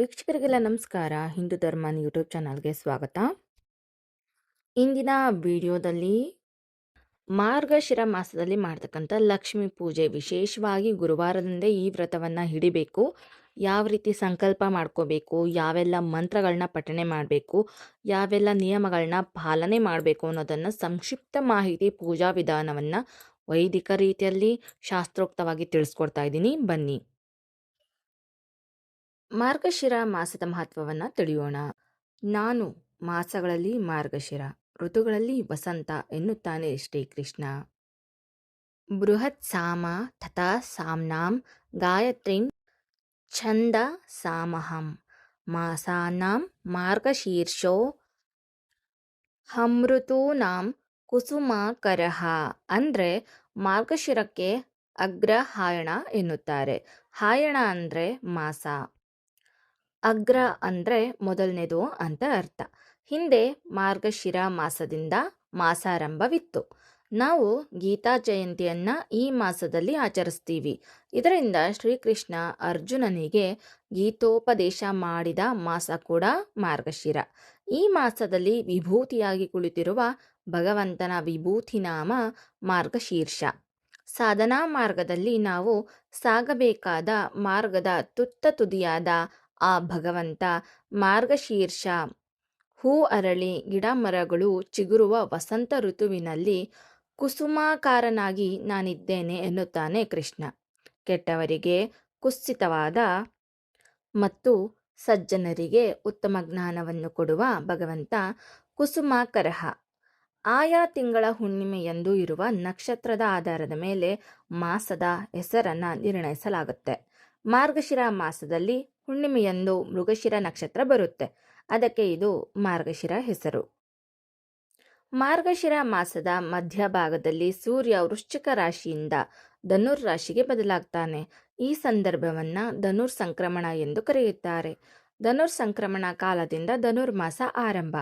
ವೀಕ್ಷಕರಿಗೆಲ್ಲ ನಮಸ್ಕಾರ. ಹಿಂದೂ ಧರ್ಮನ್ ಯೂಟ್ಯೂಬ್ ಚಾನಲ್ಗೆ ಸ್ವಾಗತ. ಇಂದಿನ ವಿಡಿಯೋದಲ್ಲಿ ಮಾರ್ಗಶಿರ ಮಾಸದಲ್ಲಿ ಮಾಡ್ತಕ್ಕಂಥ ಲಕ್ಷ್ಮಿ ಪೂಜೆ. ವಿಶೇಷವಾಗಿ ಗುರುವಾರದಿಂದ ಈ ವ್ರತವನ್ನು ಹಿಡಿಬೇಕು. ಯಾವ ರೀತಿ ಸಂಕಲ್ಪ ಮಾಡ್ಕೋಬೇಕು, ಯಾವೆಲ್ಲ ಮಂತ್ರಗಳನ್ನ ಪಠಣೆ ಮಾಡಬೇಕು, ಯಾವೆಲ್ಲ ನಿಯಮಗಳನ್ನ ಪಾಲನೆ ಮಾಡಬೇಕು ಅನ್ನೋದನ್ನು ಸಂಕ್ಷಿಪ್ತ ಮಾಹಿತಿ ಪೂಜಾ ವಿಧಾನವನ್ನು ವೈದಿಕ ರೀತಿಯಲ್ಲಿ ಶಾಸ್ತ್ರೋಕ್ತವಾಗಿ ತಿಳಿಸ್ಕೊಡ್ತಾ ಇದ್ದೀನಿ. ಬನ್ನಿ. ಮಾರ್ಗಶಿರ ಮಾಸದ ಮಹತ್ವವನ್ನು ತಿಳಿಯೋಣ. ನಾನು ಮಾಸಗಳಲ್ಲಿ ಮಾರ್ಗಶಿರ, ಋತುಗಳಲ್ಲಿ ವಸಂತ ಎನ್ನುತ್ತಾನೆ ಶ್ರೀಕೃಷ್ಣ ಬೃಹತ್ ಸಾಮ ತಥಾ ಸಾಮ್ನಾಂ ಗಾಯತ್ರಿಂ ಛಂದ ಸಾಮಹಂ. ಮಾಸಾನಾಂ ಮಾರ್ಗಶೀರ್ಷೋ ಹಮೃತೂನಾಂ ಕುಸುಮಾಕರಹ. ಅಂದರೆ ಮಾರ್ಗಶಿರಕ್ಕೆ ಅಗ್ರಹಾಯಣ ಎನ್ನುತ್ತಾರೆ. ಹಾಯಣ ಅಂದರೆ ಮಾಸ. ಅಗ್ರ ಅಂದರೆ ಮೊದಲನೇದು ಅಂತ ಅರ್ಥ. ಹಿಂದೆ ಮಾರ್ಗಶಿರ ಮಾಸದಿಂದ ಮಾಸಾರಂಭವಿತ್ತು. ನಾವು ಗೀತಾ ಜಯಂತಿಯನ್ನು ಈ ಮಾಸದಲ್ಲಿ ಆಚರಿಸ್ತೀವಿ. ಇದರಿಂದ ಶ್ರೀಕೃಷ್ಣ ಅರ್ಜುನನಿಗೆ ಗೀತೋಪದೇಶ ಮಾಡಿದ ಮಾಸ ಕೂಡ ಮಾರ್ಗಶಿರ. ಈ ಮಾಸದಲ್ಲಿ ವಿಭೂತಿಯಾಗಿ ಕುಳಿತಿರುವ ಭಗವಂತನ ವಿಭೂತಿ ನಾಮ ಮಾರ್ಗಶೀರ್ಷ. ಸಾಧನಾ ಮಾರ್ಗದಲ್ಲಿ ನಾವು ಸಾಗಬೇಕಾದ ಮಾರ್ಗದ ತುತ್ತ ತುದಿಯಾದ ಆ ಭಗವಂತ ಮಾರ್ಗಶೀರ್ಷ. ಹೂ ಅರಳಿ ಗಿಡ ಮರಗಳು ಚಿಗುರುವ ವಸಂತ ಋತುವಿನಲ್ಲಿ ಕುಸುಮಾಕಾರನಾಗಿ ನಾನಿದ್ದೇನೆ ಎನ್ನುತ್ತಾನೆ ಕೃಷ್ಣ. ಕೆಟ್ಟವರಿಗೆ ಕುಸ್ಸಿತವಾದ ಮತ್ತು ಸಜ್ಜನರಿಗೆ ಉತ್ತಮ ಜ್ಞಾನವನ್ನು ಕೊಡುವ ಭಗವಂತ ಕುಸುಮಾಕರಹ. ಆಯಾ ತಿಂಗಳ ಹುಣ್ಣಿಮೆಯಂದು ಇರುವ ನಕ್ಷತ್ರದ ಆಧಾರದ ಮೇಲೆ ಮಾಸದ ಹೆಸರನ್ನು ನಿರ್ಣಯಿಸಲಾಗುತ್ತೆ. ಮಾರ್ಗಶಿರ ಮಾಸದಲ್ಲಿ ಹುಣ್ಣಿಮೆಯಂದು ಮೃಗಶಿರ ನಕ್ಷತ್ರ ಬರುತ್ತೆ. ಅದಕ್ಕೆ ಇದು ಮಾರ್ಗಶಿರ ಹೆಸರು. ಮಾರ್ಗಶಿರ ಮಾಸದ ಮಧ್ಯಭಾಗದಲ್ಲಿ ಸೂರ್ಯ ವೃಶ್ಚಿಕ ರಾಶಿಯಿಂದ ಧನುರ್ ರಾಶಿಗೆ ಬದಲಾಗ್ತಾನೆ. ಈ ಸಂದರ್ಭವನ್ನ ಧನುರ್ ಸಂಕ್ರಮಣ ಎಂದು ಕರೆಯುತ್ತಾರೆ. ಧನುರ್ ಸಂಕ್ರಮಣ ಕಾಲದಿಂದ ಧನುರ್ಮಾಸ ಆರಂಭ.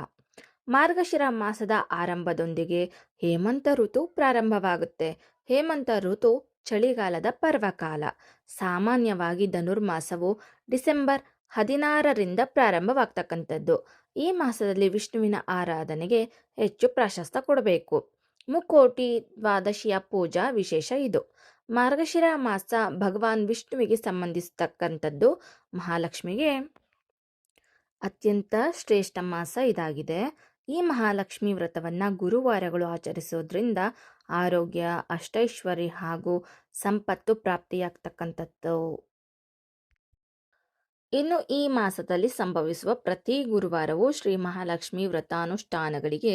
ಮಾರ್ಗಶಿರ ಮಾಸದ ಆರಂಭದೊಂದಿಗೆ ಹೇಮಂತ ಋತು ಪ್ರಾರಂಭವಾಗುತ್ತೆ. ಹೇಮಂತ ಋತು ಚಳಿಗಾಲದ ಪರ್ವಕಾಲ. ಸಾಮಾನ್ಯವಾಗಿ ಧನುರ್ಮಾಸವು ಡಿಸೆಂಬರ್ ಹದಿನಾರರಿಂದ ಪ್ರಾರಂಭವಾಗ್ತಕ್ಕಂಥದ್ದು. ಈ ಮಾಸದಲ್ಲಿ ವಿಷ್ಣುವಿನ ಆರಾಧನೆಗೆ ಹೆಚ್ಚು ಪ್ರಾಶಸ್ತ್ಯ ಕೊಡಬೇಕು. ಮುಕ್ಕೋಟಿ ದ್ವಾದಶಿಯ ಪೂಜಾ ವಿಶೇಷ ಇದು. ಮಾರ್ಗಶಿರ ಮಾಸ ಭಗವಾನ್ ವಿಷ್ಣುವಿಗೆ ಸಂಬಂಧಿಸತಕ್ಕಂಥದ್ದು. ಮಹಾಲಕ್ಷ್ಮಿಗೆ ಅತ್ಯಂತ ಶ್ರೇಷ್ಠ ಮಾಸ ಇದಾಗಿದೆ. ಈ ಮಹಾಲಕ್ಷ್ಮಿ ವ್ರತವನ್ನು ಗುರುವಾರಗಳು ಆಚರಿಸೋದ್ರಿಂದ ಆರೋಗ್ಯ, ಅಷ್ಟೈಶ್ವರ್ಯ ಹಾಗೂ ಸಂಪತ್ತು ಪ್ರಾಪ್ತಿಯಾಗ್ತಕ್ಕಂಥದ್ದು. ಇನ್ನು ಈ ಮಾಸದಲ್ಲಿ ಸಂಭವಿಸುವ ಪ್ರತಿ ಗುರುವಾರವೂ ಶ್ರೀ ಮಹಾಲಕ್ಷ್ಮಿ ವ್ರತಾನುಷ್ಠಾನಗಳಿಗೆ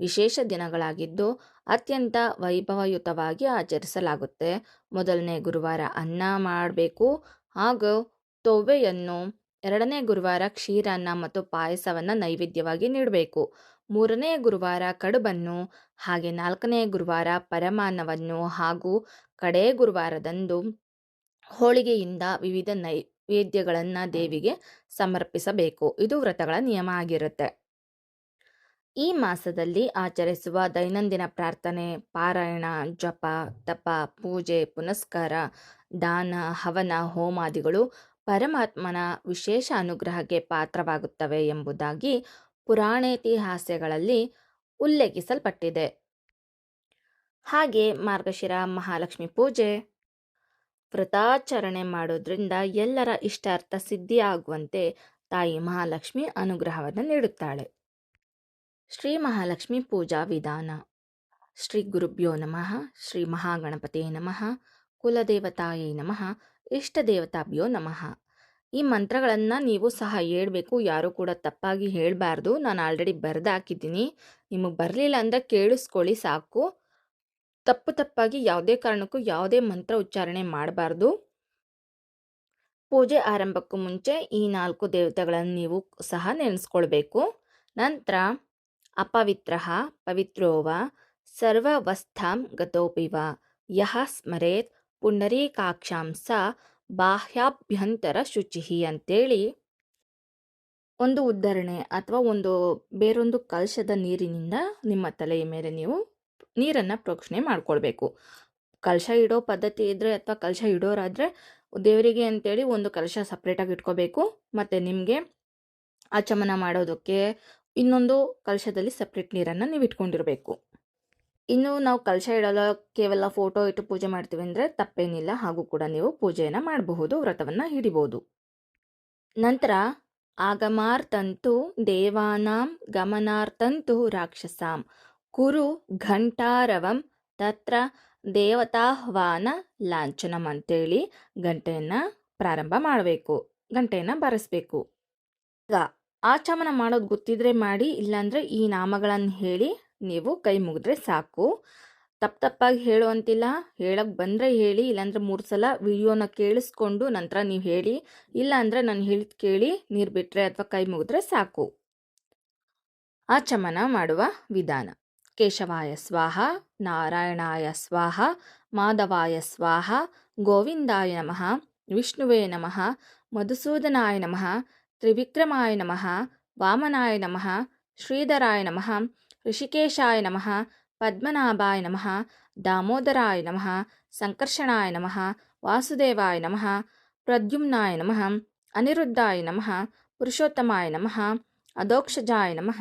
ವಿಶೇಷ ದಿನಗಳಾಗಿದ್ದು ಅತ್ಯಂತ ವೈಭವಯುತವಾಗಿ ಆಚರಿಸಲಾಗುತ್ತೆ. ಮೊದಲನೇ ಗುರುವಾರ ಅನ್ನ ಮಾಡಬೇಕು. ಹಾಗೂ ತೊವ್ವೆಯನ್ನು ಎರಡನೇ ಗುರುವಾರ ಕ್ಷೀರನ್ನ ಮತ್ತು ಪಾಯಸವನ್ನು ನೈವೇದ್ಯವಾಗಿ ನೀಡಬೇಕು. ಮೂರನೇ ಗುರುವಾರ ಕಡುಬನ್ನು, ಹಾಗೆ ನಾಲ್ಕನೇ ಗುರುವಾರ ಪರಮಾನ್ನವನ್ನು ಹಾಗೂ ಕಡೇ ಗುರುವಾರದಂದು ಹೋಳಿಗೆಯಿಂದ ವಿವಿಧ ನೈವೇದ್ಯಗಳನ್ನು ದೇವಿಗೆ ಸಮರ್ಪಿಸಬೇಕು. ಇದು ವ್ರತಗಳ ನಿಯಮ ಆಗಿರುತ್ತೆ. ಈ ಮಾಸದಲ್ಲಿ ಆಚರಿಸುವ ದೈನಂದಿನ ಪ್ರಾರ್ಥನೆ, ಪಾರಾಯಣ, ಜಪ, ತಪ, ಪೂಜೆ, ಪುನಸ್ಕಾರ, ದಾನ, ಹವನ, ಹೋಮಾದಿಗಳು ಪರಮಾತ್ಮನ ವಿಶೇಷ ಅನುಗ್ರಹಕ್ಕೆ ಪಾತ್ರವಾಗುತ್ತವೆ ಎಂಬುದಾಗಿ ಪುರಾಣೇತಿಹಾಸ್ಯಗಳಲ್ಲಿ ಉಲ್ಲೇಖಿಸಲ್ಪಟ್ಟಿದೆ. ಹಾಗೆ ಮಾರ್ಗಶಿರ, ಮಹಾಲಕ್ಷ್ಮಿ ಪೂಜೆ ವ್ರತಾಚರಣೆ ಮಾಡೋದ್ರಿಂದ ಎಲ್ಲರ ಇಷ್ಟಾರ್ಥ ಸಿದ್ಧಿಯಾಗುವಂತೆ ತಾಯಿ ಮಹಾಲಕ್ಷ್ಮಿ ಅನುಗ್ರಹವನ್ನು ನೀಡುತ್ತಾಳೆ. ಶ್ರೀ ಮಹಾಲಕ್ಷ್ಮಿ ಪೂಜಾ ವಿಧಾನ. ಶ್ರೀ ಗುರುಭ್ಯೋ ನಮಃ, ಶ್ರೀ ಮಹಾಗಣಪತಿಯೇ ನಮಃ, ಕುಲದೇವತಾಯೇ ನಮಃ ಇಷ್ಟ ದೇವತಾಭ್ಯೋ ನಮಃ. ಈ ಮಂತ್ರಗಳನ್ನು ನೀವು ಸಹ ಹೇಳಬೇಕು, ಯಾರೂ ಕೂಡ ತಪ್ಪಾಗಿ ಹೇಳಬಾರ್ದು. ನಾನು ಆಲ್ರೆಡಿ ಬರೆದಾಕಿದ್ದೀನಿ. ನಿಮಗೆ ಬರಲಿಲ್ಲ ಅಂದರೆ ಕೇಳಿಸ್ಕೊಳ್ಳಿ ಸಾಕು. ತಪ್ಪು ತಪ್ಪಾಗಿ ಯಾವುದೇ ಕಾರಣಕ್ಕೂ ಯಾವುದೇ ಮಂತ್ರ ಉಚ್ಚಾರಣೆ ಮಾಡಬಾರ್ದು. ಪೂಜೆ ಆರಂಭಕ್ಕೂ ಮುಂಚೆ ಈ ನಾಲ್ಕು ದೇವತೆಗಳನ್ನು ನೀವು ಸಹ ನೆನೆಸ್ಕೊಳ್ಬೇಕು. ನಂತರ ಅಪವಿತ್ರ ಪವಿತ್ರೋವ ಸರ್ವವಸ್ಥಾಂ ಗತೋಪಿವ ಯಹ ಸ್ಮರೇತ್ ಪುಂಡರೀಕಾಕ್ಷಾಂಸ ಬಾಹ್ಯಾಭ್ಯಂತರ ಶುಚಿಹಿ ಅಂತೇಳಿ ಒಂದು ಉದ್ಧರಣೆ ಅಥವಾ ಒಂದು ಬೇರೊಂದು ಕಲಶದ ನೀರಿನಿಂದ ನಿಮ್ಮ ತಲೆಯ ಮೇಲೆ ನೀವು ನೀರನ್ನು ಪ್ರೋಕ್ಷಣೆ ಮಾಡ್ಕೊಳ್ಬೇಕು. ಕಲಶ ಇಡೋ ಪದ್ಧತಿ ಇದ್ದರೆ ಅಥವಾ ಕಲಶ ಇಡೋರಾದರೆ ದೇವರಿಗೆ ಅಂತೇಳಿ ಒಂದು ಕಲಶ ಸಪ್ರೇಟಾಗಿ ಇಟ್ಕೋಬೇಕು. ಮತ್ತು ನಿಮಗೆ ಆಚಮನ ಮಾಡೋದಕ್ಕೆ ಇನ್ನೊಂದು ಕಲಶದಲ್ಲಿ ಸಪ್ರೇಟ್ ನೀರನ್ನು ನೀವು ಇಟ್ಕೊಂಡಿರಬೇಕು. ಇನ್ನು ನಾವು ಕಲಶ ಇಡಲು ಕೇವಲ ಫೋಟೋ ಇಟ್ಟು ಪೂಜೆ ಮಾಡ್ತೀವಿ ಅಂದರೆ ತಪ್ಪೇನಿಲ್ಲ. ಹಾಗೂ ಕೂಡ ನೀವು ಪೂಜೆಯನ್ನು ಮಾಡಬಹುದು, ವ್ರತವನ್ನು ಹಿಡಿಬೋದು ನಂತರ ಆಗಮಾರ್ತಂತು ದೇವಾನಾಂ ಗಮನಾರ್ಥಂತು ರಾಕ್ಷಸಾಂ. ಕುರು ಘಂಟಾರವಂ ತತ್ರ ದೇವತಾಹ್ವಾನ ಲಾಂಛನಂ ಅಂತೇಳಿ ಗಂಟೆಯನ್ನು ಪ್ರಾರಂಭ ಮಾಡಬೇಕು ಗಂಟೆಯನ್ನು ಬಾರಿಸ್ಬೇಕು. ಈಗ ಆಚಮನ ಮಾಡೋದು ಗೊತ್ತಿದ್ರೆ ಮಾಡಿ, ಇಲ್ಲಾಂದರೆ ಈ ನಾಮಗಳನ್ನು ಹೇಳಿ ನೀವು ಕೈ ಮುಗಿದ್ರೆ ಸಾಕು. ತಪ್ಪು ತಪ್ಪಾಗಿ ಹೇಳುವಂತಿಲ್ಲ ಹೇಳಕ್ಕೆ ಬಂದರೆ ಹೇಳಿ, ಇಲ್ಲಾಂದ್ರೆ ಮೂರು ಸಲ ವಿಡಿಯೋನ ಕೇಳಿಸ್ಕೊಂಡು ನಂತರ ನೀವು ಹೇಳಿ, ಇಲ್ಲಾಂದರೆ ನಾನು ಹೇಳಿದ ಕೇಳಿ ನೀರು ಬಿಟ್ಟರೆ ಅಥವಾ ಕೈ ಮುಗಿದ್ರೆ ಸಾಕು. ಆಚಮನ ಮಾಡುವ ವಿಧಾನ. ಕೇಶವಾಯ ಸ್ವಾಹ ನಾರಾಯಣಾಯ ಸ್ವಾಹ ಮಾಧವಾಯ ಸ್ವಾಹ ಗೋವಿಂದಾಯ ನಮಃ ವಿಷ್ಣುವೇ ನಮಃ ಮಧುಸೂದನಾಯ ನಮಃ ತ್ರಿವಿಕ್ರಮಾಯ ನಮಃ ವಾಮನಾಯ ನಮಃ ಶ್ರೀಧರಾಯ ನಮಃ ಋಷಿಕೇಶಾಯ ನಮಃ ಪದ್ಮನಾಭಾಯ ನಮಃ ದಾಮೋದರಾಯ ನಮಃ ಸಂಕರ್ಷಣಾಯ ನಮಃ ವಾಸುದೇವಾಯ ನಮಃ ಪ್ರದ್ಯುಮ್ನಾಯ ನಮಃ ಅನಿರುದ್ಧಾಯ ನಮಃ ಪುರುಷೋತ್ತಮಾಯ ನಮಃ ಅಧೋಕ್ಷಜಾಯ ನಮಃ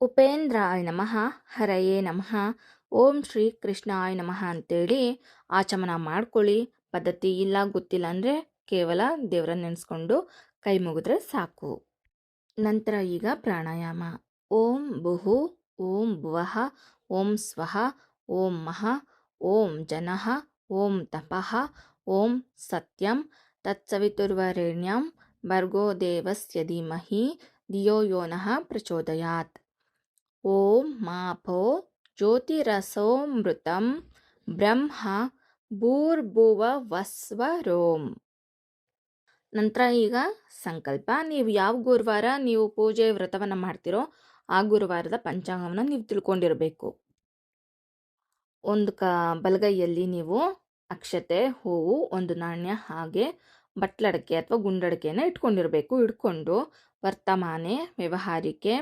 ಉಪೇಂದ್ರಾಯ ನಮಃ, ಹರಯೇ ನಮಃ, ಓಂ ಶ್ರೀ ಕೃಷ್ಣಾಯ ನಮಃ ಅಂತೇಳಿ ಆಚಮನ ಮಾಡ್ಕೊಳ್ಳಿ. ಪದ್ಧತಿ ಇಲ್ಲ, ಗೊತ್ತಿಲ್ಲ ಅಂದರೆ ಕೇವಲ ದೇವರ ನೆನೆಸ್ಕೊಂಡು ಕೈ ಮುಗಿದ್ರೆ ಸಾಕು. ನಂತರ ಈಗ ಪ್ರಾಣಾಯಾಮ. ಓಂ ಬುಹು ಓಂ ಭುವಃ, ಓಂ ಸ್ವಃ, ಓಂ ಮಹ, ಓಂ ಜನಃ, ಓಂ ತಪಃ, ಓಂ ಸತ್ಯಂ, ತತ್ಸವಿತುರ್ವರೆಣ್ಯಂ, ಭರ್ಗೋ ದೇವಸ್ಯ ಧೀಮಹಿ, ಧಿಯೋ ಯೋನಃ ಪ್ರಚೋದಯಾತ್. ಓಂ ಮಾಪೋ ಜ್ಯೋತಿರಸೋಮೃತಂ ಬ್ರಹ್ಮ ಭೂರ್ಭುವ ವಸ್ವರೋಂ ನಂತರ ಈಗ ಸಂಕಲ್ಪ. ನೀವು ಯಾವ ಗುರುವಾರ ನೀವು ಪೂಜೆ ವ್ರತವನ್ನು ಮಾಡ್ತಿರೋ ಆ ಗುರುವಾರದ ಪಂಚಾಂಗವನ್ನು ನೀವು ತಿಳ್ಕೊಂಡಿರಬೇಕು. ಒಂದು ಕ ಬಲಗೈಯಲ್ಲಿ ನೀವು ಅಕ್ಷತೆ, ಹೂವು, ಒಂದು ನಾಣ್ಯ ಹಾಗೆ ಬಟ್ಲಡಕೆ ಅಥವಾ ಗುಂಡಡಕೆಯನ್ನು ಇಟ್ಕೊಂಡಿರಬೇಕು. ಇಟ್ಕೊಂಡು ವರ್ತಮಾನೆ, ವ್ಯವಹಾರಿಕೆ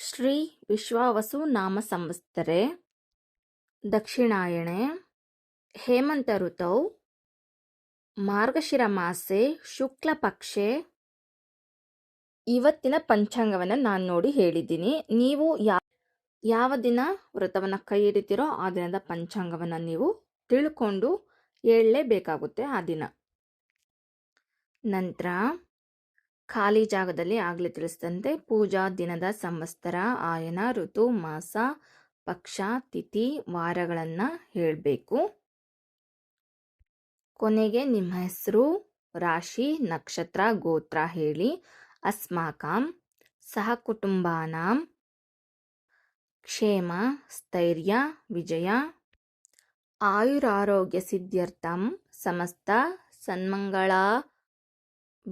ಶ್ರೀ ವಿಶ್ವಾವಸು ನಾಮ ಸಂವತ್ಸರೆ ದಕ್ಷಿಣಾಯಣೆ. ಹೇಮಂತ ಋತೌ. ಮಾರ್ಗಶಿರ ಮಾಸೆ. ಶುಕ್ಲ ಪಕ್ಷೆ. ಇವತ್ತಿನ ಪಂಚಾಂಗವನ್ನು ನಾನು ನೋಡಿ ಹೇಳಿದ್ದೀನಿ. ನೀವು ಯಾ, ಯಾವ ದಿನ ವ್ರತವನ್ನು ಕೈ ಹಿಡಿತೀರೋ ಆ ದಿನದ ಪಂಚಾಂಗವನ್ನು ನೀವು ತಿಳ್ಕೊಂಡು ಹೇಳಲೇಬೇಕಾಗುತ್ತೆ ಆ ದಿನ. ನಂತರ ಖಾಲಿ ಜಾಗದಲ್ಲಿ ಆಗಲೇ ತಿಳಿಸಿದಂತೆ ಪೂಜಾ ದಿನದ ಸಂವತ್ಸರ, ಆಯನ, ಋತು, ಮಾಸ, ಪಕ್ಷ, ತಿಥಿ, ವಾರಗಳನ್ನು ಹೇಳಬೇಕು. ಕೊನೆಗೆ ನಿಮ್ಮ ಹೆಸರು, ರಾಶಿ, ನಕ್ಷತ್ರ, ಗೋತ್ರ ಹೇಳಿ. ಅಸ್ಮಾಕಂ ಸಹ ಕುಟುಂಬಾನಾಂ ಕ್ಷೇಮ, ಸ್ಥೈರ್ಯ, ವಿಜಯ, ಆಯುರಾರೋಗ್ಯ ಸಿದ್ಧ್ಯರ್ಥಂ ಸಮಸ್ತ, ಸನ್ಮಂಗಳ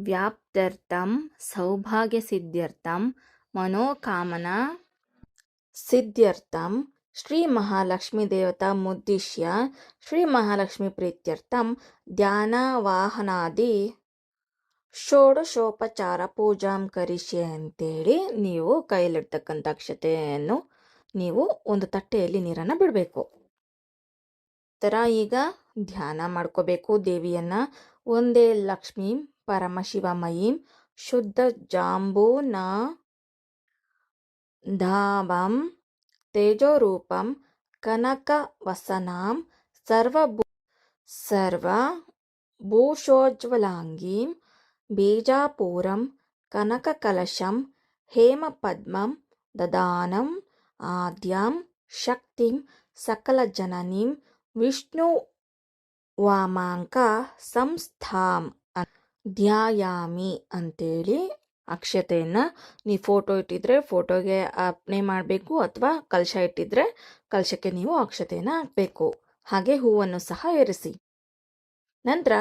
ವ್ಯಾಪ್ತ್ಯರ್ಥಂ ಸೌಭಾಗ್ಯ ಸಿದ್ಧ್ಯರ್ಥಂ ಮನೋಕಾಮನಾ ಸಿದ್ಧ್ಯರ್ಥಂ ಶ್ರೀ ಮಹಾಲಕ್ಷ್ಮೀ ದೇವತಾ ಮುದ್ದಿಶ್ಯ ಶ್ರೀ ಮಹಾಲಕ್ಷ್ಮಿ ಪ್ರೀತ್ಯರ್ಥಂ ಧ್ಯಾನವಾಹನಾದಿ ಷೋಡಶೋಪಚಾರ ಪೂಜಾಂ ಕರಿಷ್ಯೆ ಅಂತೇಳಿ ನೀವು ಕೈಯಲ್ಲಿರ್ತಕ್ಕಂಥ ಅಕ್ಷತೆಯನ್ನು ನೀವು ಒಂದು ತಟ್ಟೆಯಲ್ಲಿ ನೀರನ್ನು ಬಿಡಬೇಕು. ಥರ ಈಗ ಧ್ಯಾನ ಮಾಡ್ಕೋಬೇಕು ದೇವಿಯನ್ನ. ಒಂದೇ ಲಕ್ಷ್ಮೀ పరమశివమయీం శుద్ధ జాంబూనా ధావం తేజోరూపం కనకవసనాం సర్వభూ సర్వభూషోజ్వలాంగీం బీజాపూరం కనకకలశం హేమపద్మం దదానం ఆద్యాం శక్తిం సకలజననీం విష్ణు వామాంక సంస్థాం ಧ್ಯಾಯಾಮಿ ಅಂತೇಳಿ ಅಕ್ಷತೆಯನ್ನು ನೀವು ಫೋಟೋ ಇಟ್ಟಿದ್ರೆ ಫೋಟೋಗೆ ಅರ್ಪಣೆ ಮಾಡಬೇಕು ಅಥವಾ ಕಲಶ ಇಟ್ಟಿದ್ರೆ ಕಲಶಕ್ಕೆ ನೀವು ಅಕ್ಷತೆಯನ್ನು ಹಾಕಬೇಕು. ಹಾಗೆ ಹೂವನ್ನು ಸಹ ಏರಿಸಿ ನಂತರ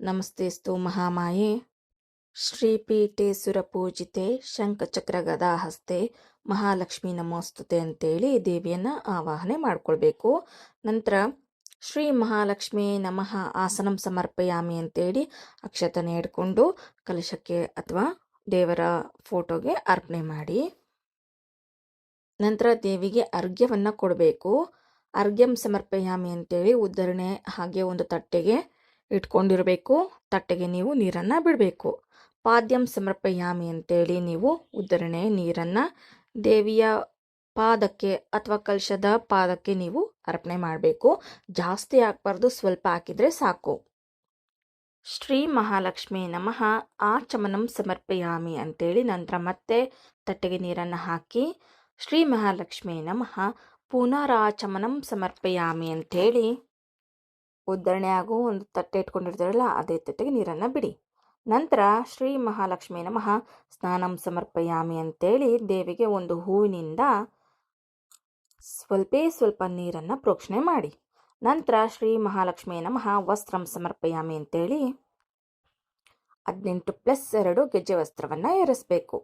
ನಮಸ್ತೆಸ್ತು ಮಹಾಮಾಯೆ. ಶ್ರೀಪೀಠೆ ಸುರಪೂಜಿತೆ ಶಂಖಚಕ್ರ ಗದಾ ಹಸ್ತೆ ಮಹಾಲಕ್ಷ್ಮಿ ನಮೋಸ್ತುತೆ ಅಂತೇಳಿ ದೇವಿಯನ್ನು ಆವಾಹನೆ ಮಾಡಿಕೊಳ್ಬೇಕು. ನಂತರ ಶ್ರೀ ಮಹಾಲಕ್ಷ್ಮಿ ನಮಃ ಆಸನಂ ಸಮರ್ಪಯಾಮಿ ಅಂತೇಳಿ ಅಕ್ಷತನ ಹಿಡ್ಕೊಂಡು ಕಲಶಕ್ಕೆ ಅಥವಾ ದೇವರ ಫೋಟೋಗೆ ಅರ್ಪಣೆ ಮಾಡಿ. ನಂತರ ದೇವಿಗೆ ಅರ್ಘ್ಯವನ್ನು ಕೊಡಬೇಕು. ಅರ್ಘ್ಯಂ ಸಮರ್ಪಯಾಮಿ ಅಂತೇಳಿ ಉದ್ಧರಣೆ ಹಾಗೆ ಒಂದು ತಟ್ಟೆಗೆ ಇಟ್ಕೊಂಡಿರಬೇಕು. ತಟ್ಟೆಗೆ ನೀವು ನೀರನ್ನು ಬಿಡಬೇಕು. ಪಾದ್ಯಂ ಸಮರ್ಪಯಾಮಿ ಅಂತೇಳಿ ನೀವು ಉದ್ದರಣೆ ನೀರನ್ನು ದೇವಿಯ ಪಾದಕ್ಕೆ ಅಥವಾ ಕಲಶದ ಪಾದಕ್ಕೆ ನೀವು ಅರ್ಪಣೆ ಮಾಡಬೇಕು. ಜಾಸ್ತಿ ಹಾಕ್ಬಾರ್ದು ಸ್ವಲ್ಪ ಹಾಕಿದರೆ ಸಾಕು. ಶ್ರೀ ಮಹಾಲಕ್ಷ್ಮಿ ನಮಃ. ಆಚಮನಂ ಸಮರ್ಪಯಾಮಿ ಅಂತೇಳಿ ನಂತರ ಮತ್ತೆ ತಟ್ಟೆಗೆ ನೀರನ್ನು ಹಾಕಿ, ಶ್ರೀ ಮಹಾಲಕ್ಷ್ಮಿ ನಮಃ. ಪುನರಾಚಮನಂ ಸಮರ್ಪಯಾಮಿ ಅಂಥೇಳಿ ಉದ್ದರಣೆ ಆಗೋ ಒಂದು ತಟ್ಟೆ ಇಟ್ಕೊಂಡಿರ್ತಾರಲ್ಲ, ಅದೇ ತಟ್ಟೆಗೆ ನೀರನ್ನು ಬಿಡಿ. ನಂತರ ಶ್ರೀ ಮಹಾಲಕ್ಷ್ಮಿ ನಮಃ. ಸ್ನಾನಂ ಸಮರ್ಪಯಾಮಿ ಅಂತೇಳಿ ದೇವಿಗೆ ಒಂದು ಹೂವಿನಿಂದ ಸ್ವಲ್ಪೇ ಸ್ವಲ್ಪ ನೀರನ್ನು ಪ್ರೋಕ್ಷಣೆ ಮಾಡಿ. ನಂತರ ಶ್ರೀ ಮಹಾಲಕ್ಷ್ಮೀ ನಮಃ ವಸ್ತ್ರಂ ಸಮರ್ಪಯಾಮಿ ಅಂತೇಳಿ ಹದಿನೆಂಟು ಪ್ಲಸ್ ಎರಡು ಗೆಜ್ಜೆ ವಸ್ತ್ರವನ್ನು ಏರಿಸಬೇಕು.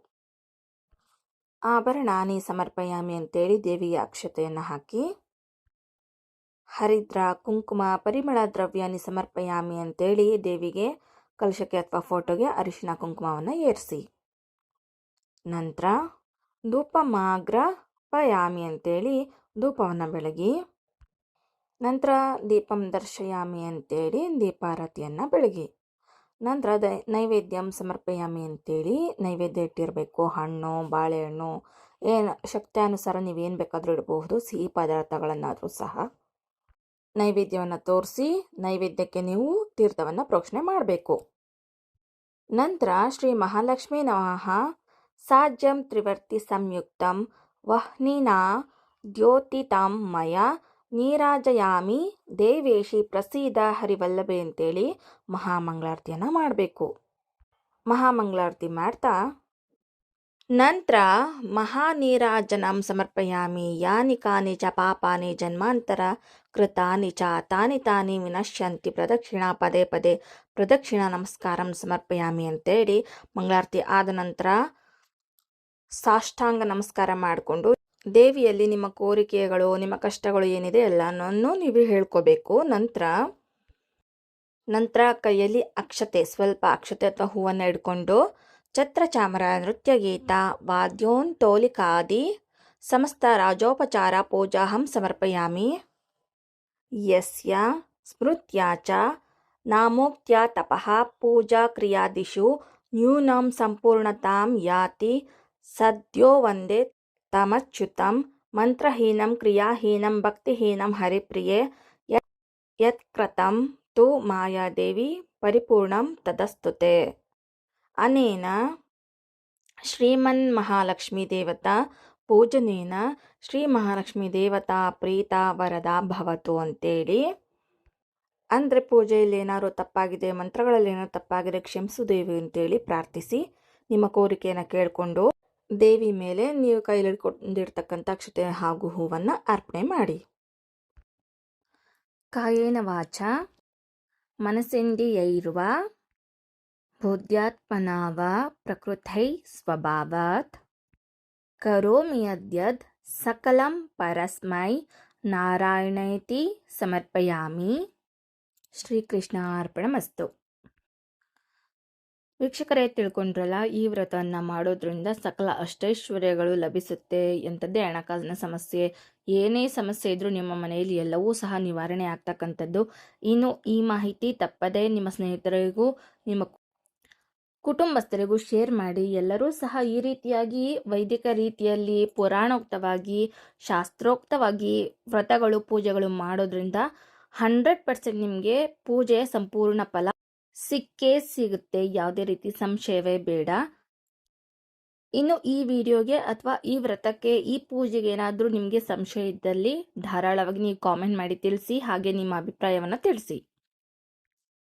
ಆಭರಣಾನಿ ಸಮರ್ಪಯಾಮಿ ಅಂತೇಳಿ ದೇವಿಯ ಅಕ್ಷತೆಯನ್ನು ಹಾಕಿ, ಹರಿದ್ರ, ಕುಂಕುಮ, ಪರಿಮಳ ದ್ರವ್ಯಾನಿ ಸಮರ್ಪಯಾಮಿ ಅಂತೇಳಿ ದೇವಿಗೆ ಕಲಶಕ್ಕೆ ಅಥವಾ ಫೋಟೋಗೆ ಅರಿಶಿನ ಕುಂಕುಮವನ್ನು ಏರಿಸಿ. ನಂತರ ಧೂಪ ಮಾಗ್ರ ಪಯಾಮಿ ಅಂತೇಳಿ ಧೂಪವನ್ನು ಬೆಳಗಿ, ನಂತರ ದೀಪಂ ದರ್ಶಯಾಮಿ ಅಂತೇಳಿ ದೀಪಾರತಿಯನ್ನು ಬೆಳಗಿ, ನಂತರ ದ, ನೈವೇದ್ಯಂ ಸಮರ್ಪಯಾಮಿ ಅಂತೇಳಿ ನೈವೇದ್ಯ ಇಟ್ಟಿರಬೇಕು. ಹಣ್ಣು, ಬಾಳೆಹಣ್ಣು, ಏನು ಶಕ್ತಿಯಾನುಸಾರ ನೀವೇನು ಬೇಕಾದರೂ ಇಡಬಹುದು. ಸಿಹಿ ಪದಾರ್ಥಗಳನ್ನಾದರೂ ಸಹ ನೈವೇದ್ಯವನ್ನು ತೋರಿಸಿ ನೈವೇದ್ಯಕ್ಕೆ ನೀವು ತೀರ್ಥವನ್ನು ಪ್ರೋಕ್ಷಣೆ ಮಾಡಬೇಕು. ನಂತರ ಶ್ರೀ ಮಹಾಲಕ್ಷ್ಮೀ ನಮಃ. ಸಾಜ್ಯಂ ತ್ರಿವರ್ತಿ ಸಂಯುಕ್ತಂ ವಹ್ನಿನಾ ದ್ಯೋತಿತಾಂ ಮಯ ನೀರಾಜಯಾಮಿ ದೇವೇಶಿ ಪ್ರಸೀದ ಹರಿವಲ್ಲಭೆ ಅಂತೇಳಿ ಮಹಾಮಂಗಳಾರತಿಯನ್ನು ಮಾಡಬೇಕು. ಮಹಾಮಂಗಳಾರತಿ ಮಾಡ್ತಾ, ನಂತರ ಮಹಾನೀರಾಜನಂ ಸಮರ್ಪಯಾಮಿ ಯಾನಿ ಕಾನಿ ಚ ಪಾಪಾನಿ ಜನ್ಮಾಂತರ ಕೃತಾನಿ ಚ ತಾನಿ ತಾನಿ ವಿನಶ್ಯಂತಿ ಪ್ರದಕ್ಷಿಣ ಪದೇ ಪದೇ ಪ್ರದಕ್ಷಿಣ ನಮಸ್ಕಾರಂ ಸಮರ್ಪಯಾಮಿ ಅಂತೇಳಿ ಮಂಗಳಾರತಿ ಆದ ನಂತರ ಸಾಷ್ಟಾಂಗ ನಮಸ್ಕಾರ ಮಾಡಿಕೊಂಡು ದೇವಿಯಲ್ಲಿ ನಿಮ್ಮ ಕೋರಿಕೆಗಳು, ನಿಮ್ಮ ಕಷ್ಟಗಳು ಏನಿದೆ ಎಲ್ಲನೂ ನೀವು ಹೇಳ್ಕೋಬೇಕು. ನಂತರ ನಂತರ ಕೈಯಲ್ಲಿ ಅಕ್ಷತೆ, ಸ್ವಲ್ಪ ಅಕ್ಷತೆ ಅಥವಾ ಹೂವನ್ನು ಹಿಡ್ಕೊಂಡು ಛತ್ರಚಾಮರ ನೃತ್ಯಗೀತ ವಾದ್ಯೋಂತೋಲಿಕಾದಿ, ಸಮಸ್ತ ರಾಜೋಪಚಾರ ಪೂಜಾಹಂ ಸಮರ್ಪಯಾಮಿ. ಯಸ್ಯ, ಸ್ಮೃತ್ಯ ಚ, ನಾಮೋಕ್ತ್ಯ ತಪಃ, ಪೂಜಾ ಕ್ರಿಯಾದಿಷು, ನ್ಯೂನಾಂ ಸಂಪೂರ್ಣತಾಂ ಯಾತಿ ಸದ್ಯೋ ವಂದೇ ತಮಚ್ಯುತಂ ಮಂತ್ರಹೀನಂ ಕ್ರಿಯಾಹೀನಂ ಭಕ್ತಿಹೀನಂ ಹರಿಪ್ರಿಯೆ ಯತ್ ಯತ್ಕೃತಂ ತು ಮಾಯಾದೇವಿ ಪರಿಪೂರ್ಣಂ ತದಸ್ತುತೆ ಅನೇನ ಶ್ರೀಮನ್ ಮಹಾಲಕ್ಷ್ಮೀ ದೇವತಾ ಪೂಜನೇನ ಶ್ರೀ ಮಹಾಲಕ್ಷ್ಮೀ ದೇವತಾ ಪ್ರೀತ ವರದ ಭವತು ಅಂತೇಳಿ ಅಂದರೆ ಪೂಜೆಯಲ್ಲಿ ಏನಾದರೂ ತಪ್ಪಾಗಿದೆ, ಮಂತ್ರಗಳಲ್ಲಿ ಏನಾದ್ರು ತಪ್ಪಾಗಿದೆ, ಕ್ಷಮಿಸು ದೇವಿ ಅಂತೇಳಿ ಪ್ರಾರ್ಥಿಸಿ ನಿಮ್ಮ ಕೋರಿಕೆಯನ್ನು ಕೇಳಿಕೊಂಡು ದೇವಿ ಮೇಲೆ ನೀವು ಕೈಲಿಡ್ಕೊಂಡಿರ್ತಕ್ಕಂಥ ಅಕ್ಷತೆ ಹಾಗೂ ಹೂವನ್ನು ಅರ್ಪಣೆ ಮಾಡಿ. ಕಾಯೇನ ವಾಚ ಮನಸ್ಸಿಂದಿಯೈರುವ ಬುದ್ಧ್ಯಾತ್ಮನಾವ ಪ್ರಕೃತೈ ಸ್ವಭಾವತ್, ಕರೋಮಿ ಯದ್ಯದ್ ಸಕಲಂ ಪರಸ್ಮೈ ನಾರಾಯಣೈತಿ ಸಮರ್ಪಯಾಮಿ. ಶ್ರೀಕೃಷ್ಣ ಅರ್ಪಣಮಸ್ತು ವೀಕ್ಷಕರೇ ತಿಳ್ಕೊಂಡ್ರಲ್ಲ, ಈ ವ್ರತವನ್ನು ಮಾಡೋದ್ರಿಂದ ಸಕಲ ಅಷ್ಟೈಶ್ವರ್ಯಗಳು ಲಭಿಸುತ್ತೆ ಎಂಥದ್ದೇ ಹಣಕಾಸಿನ ಸಮಸ್ಯೆ. ಏನೇ ಸಮಸ್ಯೆ ಇದ್ರೂ ನಿಮ್ಮ ಮನೆಯಲ್ಲಿ ಎಲ್ಲವೂ ಸಹ ನಿವಾರಣೆ ಆಗ್ತಕ್ಕಂಥದ್ದು. ಇನ್ನು ಈ ಮಾಹಿತಿ ತಪ್ಪದೇ ನಿಮ್ಮ ಸ್ನೇಹಿತರಿಗೂ, ನಿಮ್ಮ ಕುಟುಂಬಸ್ಥರಿಗೂ ಶೇರ್ ಮಾಡಿ. ಎಲ್ಲರೂ ಸಹ ಈ ರೀತಿಯಾಗಿ ವೈದಿಕ ರೀತಿಯಲ್ಲಿ ಪುರಾಣೋಕ್ತವಾಗಿ, ಶಾಸ್ತ್ರೋಕ್ತವಾಗಿ ವ್ರತಗಳು, ಪೂಜೆಗಳು ಮಾಡೋದ್ರಿಂದ ಹಂಡ್ರೆಡ್ ಪರ್ಸೆಂಟ್ ನಿಮಗೆ ಪೂಜೆಯ ಸಂಪೂರ್ಣ ಫಲ ಸಿಕ್ಕೇ ಸಿಗುತ್ತೆ, ಯಾವುದೇ ರೀತಿ ಸಂಶಯವೇ ಬೇಡ. ಇನ್ನು ಈ ವಿಡಿಯೋಗೆ ಅಥವಾ ಈ ವ್ರತಕ್ಕೆ, ಈ ಪೂಜೆಗೆ ಏನಾದರೂ ನಿಮಗೆ ಸಂಶಯ ಇದ್ದಲ್ಲಿ, ಧಾರಾಳವಾಗಿ ನೀವು ಕಾಮೆಂಟ್ ಮಾಡಿ ತಿಳಿಸಿ, ಹಾಗೆ ನಿಮ್ಮ ಅಭಿಪ್ರಾಯವನ್ನು ತಿಳಿಸಿ.